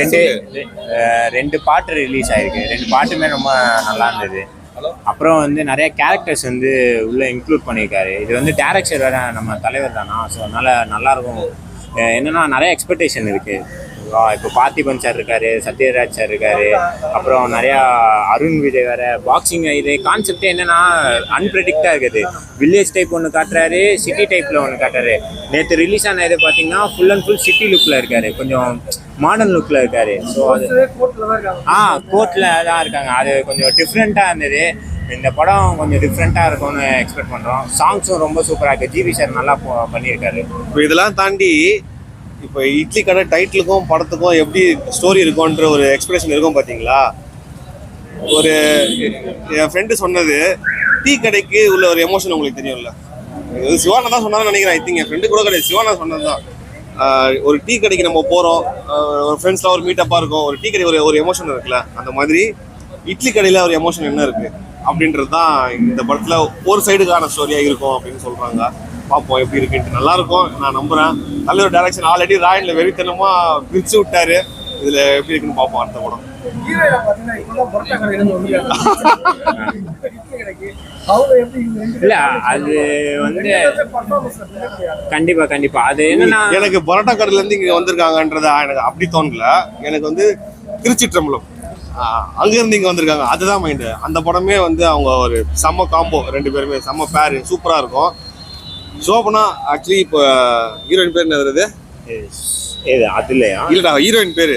ரெண்டு ரெண்டு பாட்டு ரிலீஸ் ஆயிருக்கு. ரெண்டு பாட்டுமே ரொம்ப நல்லா இருந்தது. அப்புறம் வந்து நிறைய கேரக்டர்ஸ் வந்து உள்ள இன்க்ளூட் பண்ணியிருக்காரு. இது வந்து டேரக்டர் வேற நம்ம தலைவர் தானா? ஸோ அதனால நல்லா இருக்கும். என்னன்னா நிறைய எக்ஸ்பெக்டேஷன் இருக்கு. இப்போ பார்த்திபன் சார் இருக்காரு சத்யராஜ் சார் இருக்காரு. அப்புறம் நிறையா அருண் விஜய் வேற பாக்ஸிங் இது கான்செப்டே என்னன்னா அன்பிரடிக்டா இருக்குது. வில்லேஜ் டைப் ஒன்று காட்டுறாரு சிட்டி டைப்ல ஒன்று காட்டுறாரு. நேற்று ரிலீஸ் ஆன இது பார்த்தீங்கன்னா ஃபுல் அண்ட் ஃபுல் சிட்டி லுக்ல இருக்காரு. கொஞ்சம் மாடர்ன் லுக்ல இருக்காரு. ஸோ அது ஆ கோர்ட்ல தான் இருக்காங்க. அது கொஞ்சம் டிஃப்ரெண்ட்டாக இருந்தது. இந்த படம் கொஞ்சம் டிஃப்ரெண்ட்டாக இருக்கும்னு எக்ஸ்பெக்ட் பண்ணுறோம் சாங்ஸும் ரொம்ப சூப்பராக இருக்குது ஜிவி சார் நல்லா போ- பண்ணியிருக்காரு. இப்போ இதெல்லாம் தாண்டி இப்போ இட்லி கடை டைட்டிலுக்கும் படத்துக்கும் எப்படி ஸ்டோரி இருக்கும்ன்ற ஒரு எக்ஸ்பிரஷன் இருக்கும் பார்த்தீங்களா ஒரு என் ஃப்ரெண்டு சொன்னது டீ கடைக்கு உள்ள ஒரு எமோஷன் உங்களுக்கு தெரியும்ல? சிவானா தான் சொன்னான்னு நினைக்கிறேன் ஐ திங்க் என் ஃப்ரெண்டு கூட கிடையாது சிவானா சொன்னது தான் ஒரு டீ கடைக்கு நம்ம போகிறோம் ஒரு ஃப்ரெண்ட்ஸ்லாம் ஒரு மீட்டப்பாக இருக்கும் ஒரு டீ கடை ஒரு ஒரு எமோஷன் இருக்குல்ல அந்த மாதிரி இட்லி கடையில் ஒரு எமோஷன் என்ன இருக்குது அப்படின்றது தான் இந்த படத்தில் ஒரு சைடுக்கான ஸ்டோரியாக இருக்கும் அப்படின்னு சொல்கிறாங்க பார்ப்போம் எப்படி இருக்குன்ட்டு. நல்லா இருக்கும் நான் நம்புறேன். நல்ல ஒரு டைரக்ஷன் ஆல்ரெடி ராயன்ல வெறித்தனமா பிரிச்சு விட்டாரு. இதுல எப்படி இருக்குன்னு பார்ப்போம் அடுத்த படம். இல்லை அது வந்து கண்டிப்பாக கண்டிப்பாக அது என்னன்னா எனக்கு பரோட்டா கடையில இருந்து இங்க வந்திருக்காங்கன்றத எனக்கு அப்படி தோணல. எனக்கு வந்து திருச்சிற்றம்பலம். ஆஹ் அங்க இருந்து இங்க வந்திருக்காங்க. அதுதான் மைண்டு அந்த படமே வந்து அவங்க ஒரு செம்ம காம்போ ரெண்டு பேருமே செம்ம பேரு சூப்பரா இருக்கும். சோபனா ஆக்சுவலி இப்போ ஹீரோயின் பேர் என்னது இது அதுலையா? இல்லடா ஹீரோயின் பேரு.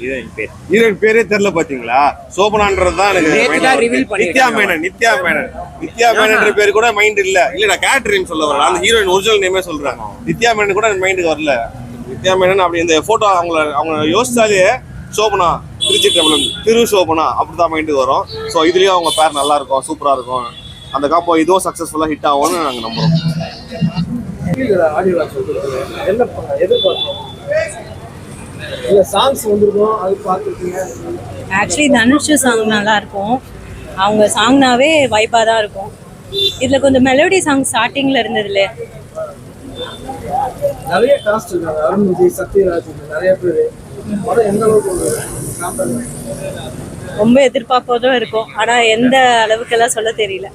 ஹீரோயின் பேர். ஹீரோயின் பேரே தெரியல பாத்தீங்களா? சோபனான்றது தான் எனக்கு. நித்யா மேனன் நித்யா மேனன். நித்யா மேனன்ற பேர் கூட மைண்ட் இல்ல. இல்ல கேரக்டர் நேம் சொல்ல வரல. அந்த ஹீரோயின் ஒரிஜினல் நேமே சொல்றேன் நித்யா மேனன் கூட மைண்டுக்கு வரல. நித்யா மேனன் அப்படி இந்த போட்டோ அவங்கள அவங்க யோசிச்சாலே சோபனா திருச்சிற்றம்பலம் திரு சோபனா அப்படிதான் மைண்டுக்கு வரும். ஸோ இதுலயும் அவங்க பேர் நல்லா இருக்கும் சூப்பரா இருக்கும். அந்த காம்போ இதுவும் சக்சஸ்ஃபுல்லா ஹிட் ஆகும்னு நாங்க நம்புறோம். ஆடியோ லான்ச் வந்துருக்கு. என்ன பண்ண எதிர்பார்க்கணும் இல்ல சாங்ஸ் வந்திருக்கும் அது பார்த்துருக்கீங்க? ஆக்சுவலி தனுஷ் சாங் நல்லா இருக்கும் அவங்க சாங்னாவே வைப்பாக தான் இருக்கும். இதில் கொஞ்சம் மெலோடி சாங் ஸ்டார்டிங்கில் இருந்ததுல நிறைய காஸ்ட் இருக்காங்க. அருண் விஜய் சத்யராஜ் இந்த நிறைய பேர். படம் எந்த அளவுக்கு ரொம்ப எதிர்பார்ப்பதும் இருக்கும். ஆனால் எந்த அளவுக்கெல்லாம் சொல்ல தெரியல.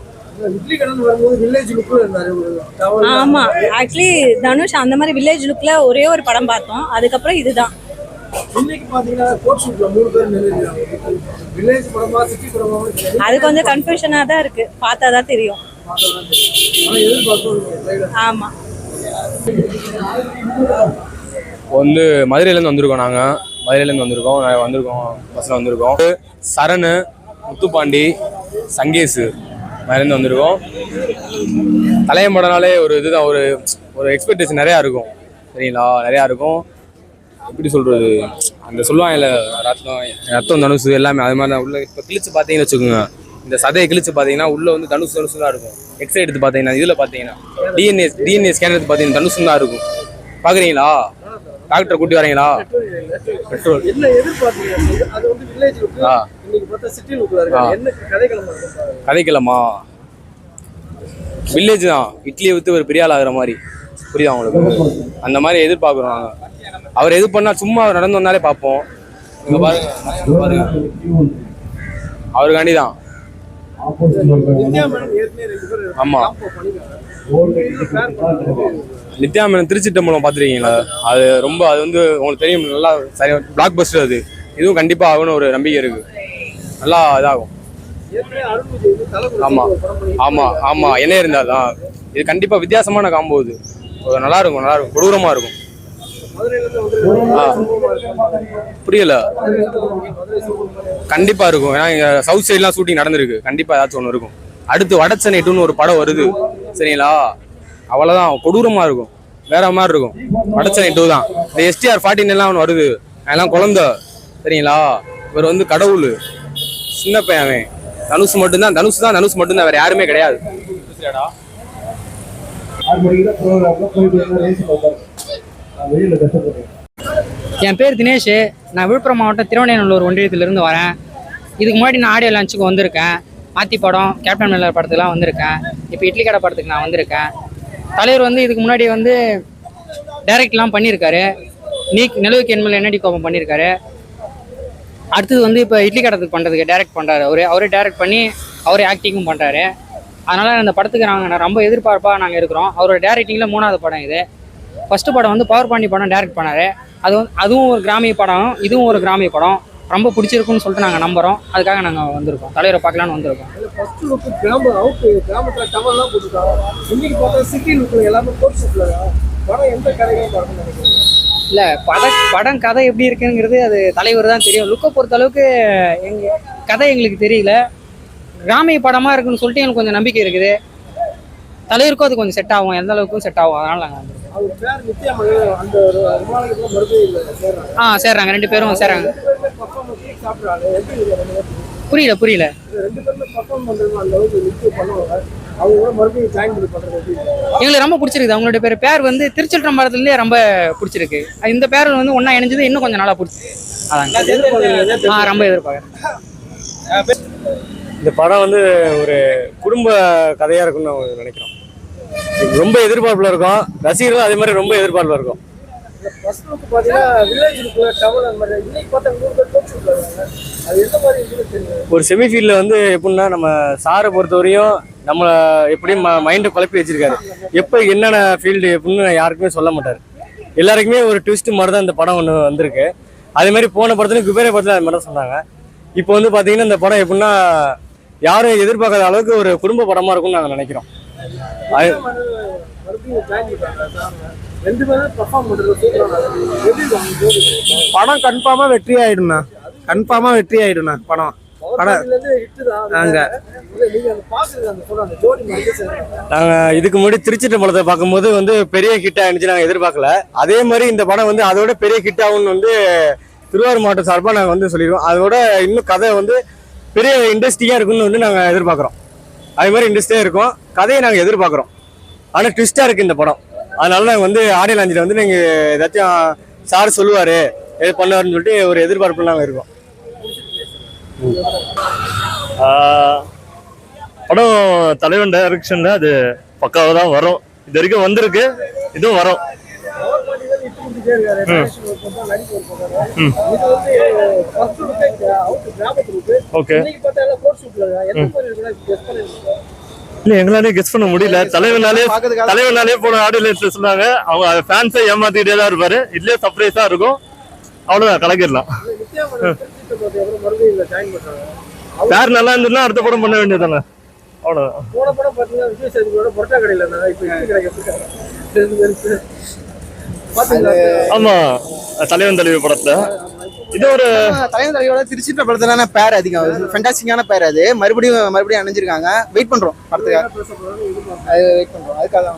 ஆமாம் ஆக்சுவலி தனுஷ் அந்த மாதிரி வில்லேஜ் லுக்கில் ஒரே ஒரு படம் பார்த்தோம். அதுக்கப்புறம் இதுதான். அது கொஞ்சம் கன்ஃபியூஷனாக தான் இருக்குது பார்த்தா தான் தெரியும். ஆமாம் வந்து மதுரையிலேருந்து வந்திருக்கோம் நாங்கள் மதுரையிலேருந்து வந்திருக்கோம். நாங்கள் வந்திருக்கோம் பஸ்ஸில் வந்திருக்கோம். சரணு முத்துப்பாண்டி சங்கேஷு மதுரையிலேருந்து வந்திருக்கோம். தலையம்படனாலே ஒரு இதுதான் ஒரு ஒரு எக்ஸ்பெக்டேஷன் நிறையா இருக்கும். சரிங்களா? நிறையா இருக்கும். எப்படி சொல்கிறது அந்த சொல்லுவாங்கல்ல ரத்தம் ரத்தம் தனுசு எல்லாமே அது மாதிரி தான் உள்ள இப்போ கிழிச்சு பார்த்தீங்கன்னு வச்சுக்கோங்க. இந்த சதையை கிழிச்சு பார்த்தீங்கன்னா உள்ள வந்து தனுசு தனுசு தான் இருக்கும். எக்ஸ்ரே எடுத்து பார்த்தீங்கன்னா இதில் பார்த்தீங்கன்னா டிஎன்ஏ டிஎன்ஏ ஸ்கேன் எடுத்து பார்த்தீங்கன்னா தனுசு தான் இருக்கும். பார்க்குறீங்களா டாக்டரை கூட்டி வரீங்களா? பெட்ரோல். என்ன அது வந்து வில்லேஜ் லுக் ஆ. இன்னைக்கு பார்த்தா சிட்டி லுக்ல இருக்கு? ஆ. என்ன. கதைக்கலாமா வில்லேஜ் தான். இட்லியை விற்று ஒரு பெரிய ஆள் ஆகுற மாதிரி. புரியுதா உங்களுக்கு? அந்த மாதிரி எதிர்பார்க்குறோம் நாங்கள் அவர் எது பண்ணா சும்மா அவர் நடந்து வந்தாலே பார்ப்போம். இங்க பாருங்க பாருங்க. அவருக்காண்டி தான் நித்யா மேனன் ஏற்கனவே ரெண்டு பேர் ஆமா. Combo நித்யா திருச்சி டெம்பலம் பார்த்துருக்கீங்களா? அது ரொம்ப அது வந்து உங்களுக்கு தெரியும் நல்லா சரி பிளாக் பஸ்டர் அது. இதுவும் கண்டிப்பாக ஆகும்னு ஒரு நம்பிக்கை இருக்குது நல்லா இதாகும். ஆமாம் ஆமாம் ஆமாம் என்ன இருந்தால் தான். இது கண்டிப்பாக வித்தியாசமான காம்போ இது. ஒரு நல்லா இருக்கும் நல்லா இருக்கும். இருக்கும். ஆ. புரியல? கண்டிப்பா இருக்கும். ஏன்னா இங்க சவுத் சைட்லாம் ஷூட்டிங் நடந்திருக்கு. கண்டிப்பா ஏதாச்சும் ஒன்று இருக்கும். அடுத்து வடச்சென்னை டூன்னு ஒரு படம் வருது. சரிங்களா? அவ்வளோதான் கொடூரமாக இருக்கும். வேற மாதிரி இருக்கும். வடச்சென்னை டூ தான். இந்த எஸ்டிஆர் ஃபார்ட்டின் எல்லாம் ஒன்று வருது. அதெல்லாம் குழந்தை. சரிங்களா? இவர் வந்து கடவுள். சின்ன பையன் அவன். தனுஷ் மட்டும்தான். தனுஷ் தான். தனுஷ் மட்டும்தான். வேற யாருமே கிடையாது. என் பேர் தினேஷ். நான் விழுப்புரம் மாவட்டம் திருவண்ணாமலூர் ஒன்றியத்திலிருந்து வரேன். இதுக்கு முன்னாடி நான் ஆடியோ லான்ச்சுக்கு வந்திருக்கேன். ஆத்தி படம் கேப்டன் மில்லர் படத்துக்குலாம் வந்திருக்கேன். இப்போ இட்லி கடை படத்துக்கு நான் வந்திருக்கேன். தலைவர் வந்து இதுக்கு முன்னாடி வந்து டைரக்ட்லாம் பண்ணியிருக்காரு நீ நிலவுக்கு என்மேல் என்னடி கோபம் பண்ணியிருக்காரு அடுத்தது வந்து இப்போ இட்லி கடத்துக்கு பண்ணுறதுக்கு டைரக்ட் பண்ணுறாரு அவர் அவரே டைரக்ட் பண்ணி அவரே ஆக்டிங்கும் பண்ணுறாரு அதனால் இந்த படத்துக்கு நாங்கள் ரொம்ப எதிர்பார்ப்பாக நாங்கள் இருக்கிறோம். அவரோட டேரக்டிங்கில் மூணாவது படம் இது. ஃபஸ்ட்டு படம் வந்து பவர் பாண்டி படம் டைரக்ட் பண்ணார். அது வந்து அதுவும் ஒரு கிராமிய படம் இதுவும் ஒரு கிராமிய படம். ரொம்ப பிடிச்சிருக்குன்னு சொல்லிட்டு நாங்கள் நம்புகிறோம் அதுக்காக நாங்கள் வந்திருக்கோம். தலைவரை பார்க்கலான்னு வந்திருக்கோம். ஃபர்ஸ்ட் லுக் கிராம அவுட் கிராமத்துல டவர்லாம் போட்டுருக்காங்க இன்னைக்கு பார்த்தா சிட்டி லுக்ல எல்லாமே கோட் ஷூட்ல படம் எந்த கதையும் பார்க்க நினைக்கிறீங்க இல்லை பட படம் கதை எப்படி இருக்குங்கிறது அது தலைவர் தான் தெரியும். லுக்கை பொறுத்த அளவுக்கு எங்க கதை எங்களுக்கு தெரியல. கிராமிய படமாக இருக்குன்னு சொல்லிட்டு எனக்கு கொஞ்சம் நம்பிக்கை இருக்குது. தலைவருக்கும் அது கொஞ்சம் செட் ஆகும். எந்த அளவுக்கும் செட் ஆகும். அதனால் நாங்கள் வந்திருக்கோம். ஆ சேர்றாங்க. ரெண்டு பேரும் சேர்றாங்க. புரியல புரியல. அவங்க எங்களுக்கு ரொம்ப பிடிச்சிருக்கு அவங்களோட பேர் பேர் வந்து திருச்சிற்றம்பலத்துலேயே ரொம்ப பிடிச்சிருக்கு. இந்த பேர் வந்து ஒன்றா இணைஞ்சது இன்னும் கொஞ்சம் நல்லா பிடிச்சிருக்கு. அதாங்க ஆ ரொம்ப எதிர்பார்க்குறேன். இந்த படம் வந்து ஒரு குடும்ப கதையாக இருக்கும்னு நினைக்கிறோம். ரொம்ப எதிர்பார்ப்பில் இருக்கும். ரசிகர்களும் அதே மாதிரி ரொம்ப எதிர்பார்ப்பில் இருக்கும். லுக் பார்த்தீங்கன்னா வில்லேஜ் லுக்ல டவர் அந்த மாதிரி. இன்னைக்கு பார்த்தா நூறு பேர் கோட் ஷூட்ல இருக்காங்க அது எந்த மாதிரி இருக்குன்னு தெரியும் ஒரு செமிஃபீல்டில் வந்து எப்படின்னா நம்ம சாரை பொறுத்தவரையும் நம்மளை எப்படியும் மைண்டை குழப்பி வச்சிருக்காரு. எப்போ என்னென்ன ஃபீல்டு எப்படின்னு யாருக்குமே சொல்ல மாட்டார். எல்லாருக்குமே ஒரு ட்விஸ்ட் மாதிரி தான் இந்த படம் ஒன்று வந்திருக்கு. அதே மாதிரி போன படத்துலையும் குபேர படத்தில் அது மாதிரி தான் சொன்னாங்க. இப்போ வந்து பார்த்தீங்கன்னா இந்த படம் எப்படின்னா யாரும் எதிர்பார்க்காத அளவுக்கு ஒரு குடும்ப படமாக இருக்கும்னு நாங்கள் நினைக்கிறோம். ரெண்டு பேரும் பர்ஃபார்ம் படம் கன்ஃபார்மா வெற்றி ஆயிடும்ண்ணா. கன்ஃபார்மா வெற்றி ஆயிடும்ண்ணா படம். படம் நாங்கள் இதுக்கு முன்னாடி திருச்சிற்றம்பலத்தை பார்க்கும்போது வந்து பெரிய ஹிட் ஆயிருந்துச்சு நாங்கள் எதிர்பார்க்கல. அதே மாதிரி இந்த படம் வந்து அதோட பெரிய ஹிட் ஆகும்னு வந்து திருவாரூர் மாவட்டம் சார்பாக நாங்கள் வந்து சொல்லிடுவோம் அதோட இன்னும் கதை வந்து பெரிய இண்டஸ்ட்ரியாக இருக்கும்னு வந்து நாங்கள் எதிர்பார்க்குறோம். அதே மாதிரி இண்டஸ்ட்ரியாக இருக்கும். கதையை நாங்கள் எதிர்பார்க்குறோம். ஆனால் ட்விஸ்ட்டாக இருக்குது இந்த படம். அதனால நாங்கள் வந்து ஆடியோ லாஞ்சில் வந்து நீங்கள் ஏதாச்சும் சார் சொல்லுவார் எது பண்ணுவாருன்னு சொல்லிட்டு ஒரு எதிர்பார்ப்பில் நாங்கள் இருக்கோம். படம் தலைவன் டைரக்ஷன்ல அது பக்காவாக தான் வரும். இது வரைக்கும் வந்திருக்கு இதுவும் வரும். ஓகே. இல்ல எங்களாலே கெஸ் பண்ண முடியல. தலைவனாலே தலைவனாலே போன ஆடியோ சொன்னாங்க. அவங்க ஃபேன்ஸை ஏமாத்திட்டே தான் இருப்பாரு. இதுலயே சர்ப்ரைஸா இருக்கும். அவ்வளவுதான் கலக்கிடலாம். பேர் நல்லா இருந்ததுன்னா அடுத்த படம் பண்ண வேண்டியதானே அவ்வளவுதான். போன படம் விஜய் சேதுபதியோட கடையில ஆமா தலைவன் தலைவி படத்துல. இது ஒரு தலைவர் தலைவரோட திருச்சிட்ட படத்துல பேர் அதிகம். ஃபென்டாஸ்டிக்கான பேர் அது. மறுபடியும் மறுபடியும் அணைஞ்சிருக்காங்க. வெயிட் பண்றோம் படத்துக்காக. அது வெயிட் பண்றோம். அதுக்காக